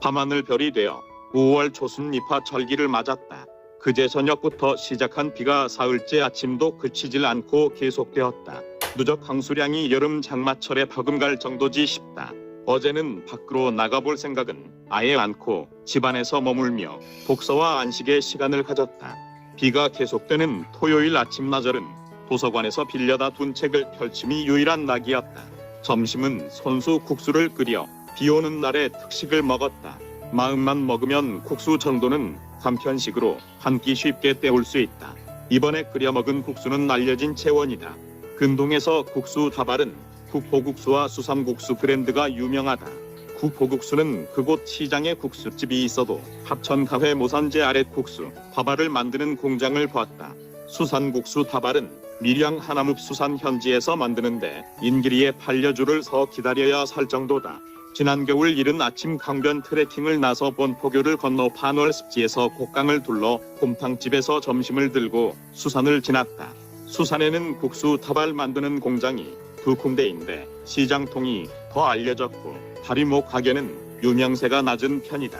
밤하늘 별이 되어 5월 초순 입하 절기를 맞았다. 그제 저녁부터 시작한 비가 사흘째 아침도 그치질 않고 계속되었다. 누적 강수량이 여름 장마철에 버금갈 정도지 싶다. 어제는 밖으로 나가볼 생각은 아예 않고 집안에서 머물며 독서와 안식의 시간을 가졌다. 비가 계속되는 토요일 아침나절은 도서관에서 빌려다 둔 책을 펼침이 유일한 낙이었다. 점심은 손수 국수를 끓여 비 오는 날에 특식을 먹었다. 마음만 먹으면 국수 정도는 간편식으로 한 끼 쉽게 때울 수 있다. 이번에 끓여 먹은 국수는 알려진 체원이다. 근동에서 국수 다발은 국보국수와 수삼국수 브랜드가 유명하다. 국보국수는 그곳 시장에 국수집이 있어도 합천가회 모산제 아랫 국수 다발을 만드는 공장을 봤다. 수산국수 다발은 밀양 하남읍 수산 현지에서 만드는데 인기리에 팔려줄을 서 기다려야 살 정도다. 지난 겨울 이른 아침 강변 트레킹을 나서 본포교를 건너 반월 습지에서 곡강을 둘러 곰탕집에서 점심을 들고 수산을 지났다. 수산에는 국수 다발 만드는 공장이 두 군데인데 시장통이 더 알려졌고 다리목 가게는 유명세가 낮은 편이다.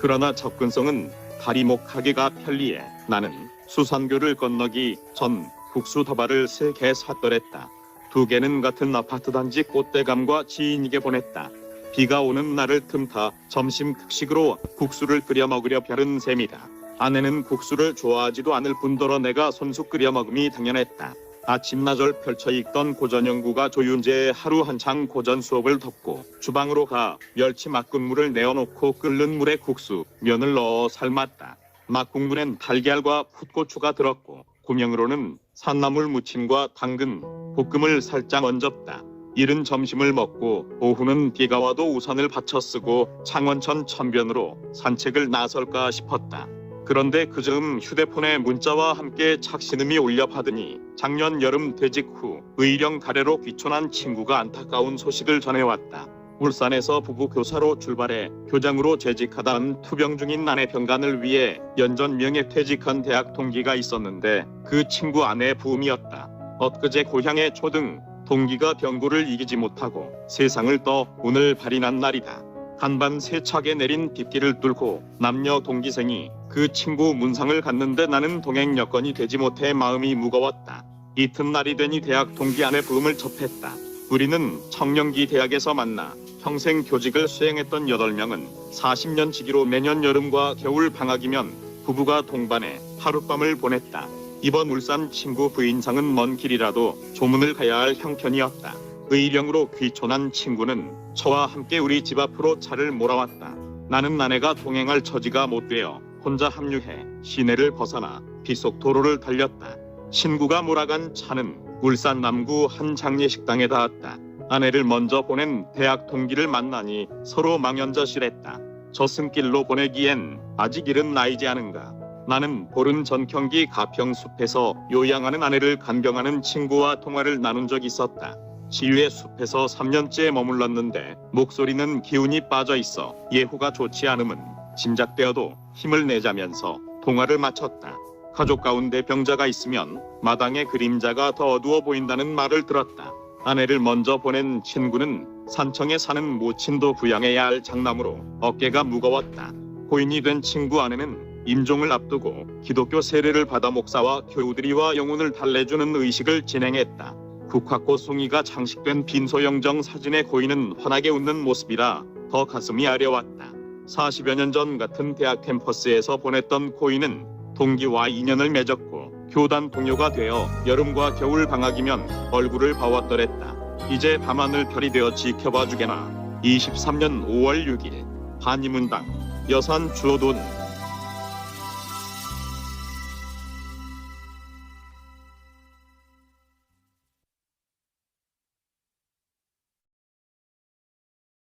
그러나 접근성은 다리목 가게가 편리해 나는 수산교를 건너기 전 국수 다발을 세 개 샀더랬다. 두 개는 같은 아파트 단지 꽃대감과 지인에게 보냈다. 비가 오는 날을 틈타 점심 특식으로 국수를 끓여 먹으려 벼른 셈이다. 아내는 국수를 좋아하지도 않을 뿐더러 내가 손수 끓여 먹음이 당연했다. 아침나절 펼쳐 읽던 고전 연구가 조윤재의 하루 한창 고전 수업을 덮고 주방으로 가 멸치 막국물을 내어놓고 끓는 물에 국수, 면을 넣어 삶았다. 막국물엔 달걀과 풋고추가 들었고 구명으로는 산나물 무침과 당근, 볶음을 살짝 얹었다. 이른 점심을 먹고 오후는 비가 와도 우산을 받쳐 쓰고 창원천 천변으로 산책을 나설까 싶었다. 그런데 그 즈음 휴대폰에 문자와 함께 착신음이 울려 받으니 작년 여름 퇴직 후 의령 가래로 귀촌한 친구가 안타까운 소식을 전해왔다. 울산에서 부부 교사로 출발해 교장으로 재직하던 투병 중인 아내 병간을 위해 연전 명예 퇴직한 대학 동기가 있었는데 그 친구 아내 부음이었다. 엊그제 고향의 초등 동기가 병고를 이기지 못하고 세상을 떠 오늘 난 날이다. 한밤 세차게 내린 빗길을 뚫고 남녀 동기생이 그 친구 문상을 갔는데 나는 동행 여건이 되지 못해 마음이 무거웠다. 이튿날이 되니 대학 동기 아내 부음을 접했다. 우리는 청년기 대학에서 만나 평생 교직을 수행했던 8명은 40년 지기로 매년 여름과 겨울 방학이면 부부가 동반해 하룻밤을 보냈다. 이번 울산 친구 부인상은 먼 길이라도 조문을 가야 할 형편이었다. 의령으로 귀촌한 친구는 저와 함께 우리 집 앞으로 차를 몰아왔다. 나는 아내가 동행할 처지가 못 되어 혼자 합류해 시내를 벗어나 비속 도로를 달렸다. 친구가 몰아간 차는 울산 남구 한 장례식당에 닿았다. 아내를 먼저 보낸 대학 동기를 만나니 서로 망연자실했다. 저승길로 보내기엔 아직 이른 나이지 않은가. 나는 보른 전경기 가평숲에서 요양하는 아내를 간병하는 친구와 통화를 나눈 적 있었다. 지유의 숲에서 3년째 머물렀는데 목소리는 기운이 빠져 있어 예후가 좋지 않음은 짐작되어도 힘을 내자면서 통화를 마쳤다. 가족 가운데 병자가 있으면 마당의 그림자가 더 어두워 보인다는 말을 들었다. 아내를 먼저 보낸 친구는 산청에 사는 모친도 부양해야 할 장남으로 어깨가 무거웠다. 고인이 된 친구 아내는 임종을 앞두고 기독교 세례를 받아 목사와 교우들이와 영혼을 달래주는 의식을 진행했다. 국화꽃 송이가 장식된 빈소영정 사진의 고인은 환하게 웃는 모습이라 더 가슴이 아려왔다. 40여 년 전 같은 대학 캠퍼스에서 보냈던 고인은 동기와 인연을 맺었고 교단 동료가 되어 여름과 겨울 방학이면 얼굴을 봐왔더랬다. 이제 밤하늘 별이 되어 지켜봐 주게나. 23년 5월 6일 한이문당 여산 주호돈